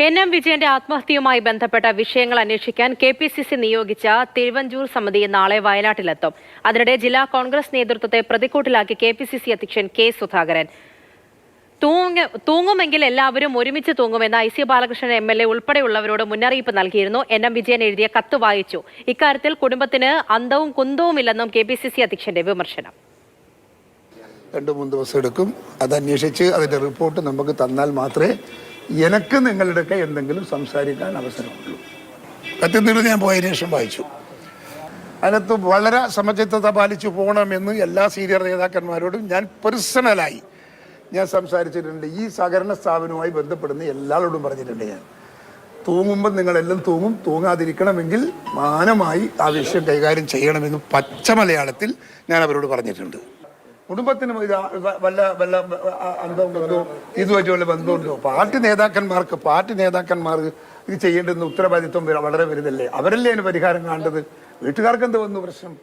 N M വിജയന്റെ ആത്മഹത്യയുമായി ബന്ധപ്പെട്ട വിഷയങ്ങൾ അന്വേഷിക്കാൻ കെ പി സി സി നിയോഗിച്ച തിരുവഞ്ചൂർ സമിതി നാളെ വയനാട്ടിലെത്തും. അതിനിടെ ജില്ലാ കോൺഗ്രസ് നേതൃത്വത്തെ പ്രതിക്കൂട്ടിലാക്കി കെ പി സി സി അധ്യക്ഷൻ കെ സുധാകരൻ. തൂങ്ങ തൂങ്ങുമെങ്കിൽ എല്ലാവരും ഒരുമിച്ച് തൂങ്ങുമെന്ന് I C Balakrishnan M L A ഉൾപ്പെടെയുള്ളവരോട് മുന്നറിയിപ്പ് നൽകിയിരുന്നു. എൻ എം വിജയൻ എഴുതിയ കത്ത് വായിച്ചു. ഇക്കാര്യത്തിൽ കുടുംബത്തിന് അന്തവും കുന്തവുമില്ലെന്നും കെ പി സി സി അധ്യക്ഷന്റെ വിമർശനം. രണ്ടു മൂന്ന് ദിവസം എടുക്കും. അത് അന്വേഷിച്ച് അതിന്റെ റിപ്പോർട്ട് നമുക്ക് തന്നാൽ മാത്രമേ എനിക്ക് നിങ്ങളുടെയൊക്കെ എന്തെങ്കിലും സംസാരിക്കാൻ അവസരമുള്ളൂ. കത്തിത്തീർന്ന് ഞാൻ പോയതിനു ശേഷം വായിച്ചു. അതിനകത്ത് വളരെ സമചിത്തത പാലിച്ചു പോകണമെന്ന് എല്ലാ സീനിയർ നേതാക്കന്മാരോടും ഞാൻ പേഴ്സണലായി ഞാൻ സംസാരിച്ചിട്ടുണ്ട്. ഈ സഹകരണ സ്ഥാപനവുമായി ബന്ധപ്പെടുന്ന എല്ലാവരോടും പറഞ്ഞിട്ടുണ്ട് ഞാൻ. തൂങ്ങുമ്പോൾ നിങ്ങളെല്ലാം തൂങ്ങും തൂങ്ങാതിരിക്കണമെങ്കിൽ മാനമായി ആ വിഷയം കൈകാര്യം ചെയ്യണമെന്ന് പച്ച മലയാളത്തിൽ ഞാൻ അവരോട് പറഞ്ഞിട്ടുണ്ട്. കുടുംബത്തിന് ഇത് വല്ല വല്ല അന്തമുണ്ടോ? ഇതുമായിട്ട് വല്ല ബന്ധമുണ്ടോ? പാർട്ടി നേതാക്കന്മാർക്ക് പാർട്ടി നേതാക്കന്മാർക്ക് ഇത് ചെയ്യേണ്ടുന്ന ഉത്തരവാദിത്വം വളരെ വലുതല്ലേ? അവരല്ലേ അതിന് പരിഹാരം കാണേണ്ടത്? വീട്ടുകാർക്ക് എന്ത് വന്നു പ്രശ്നം?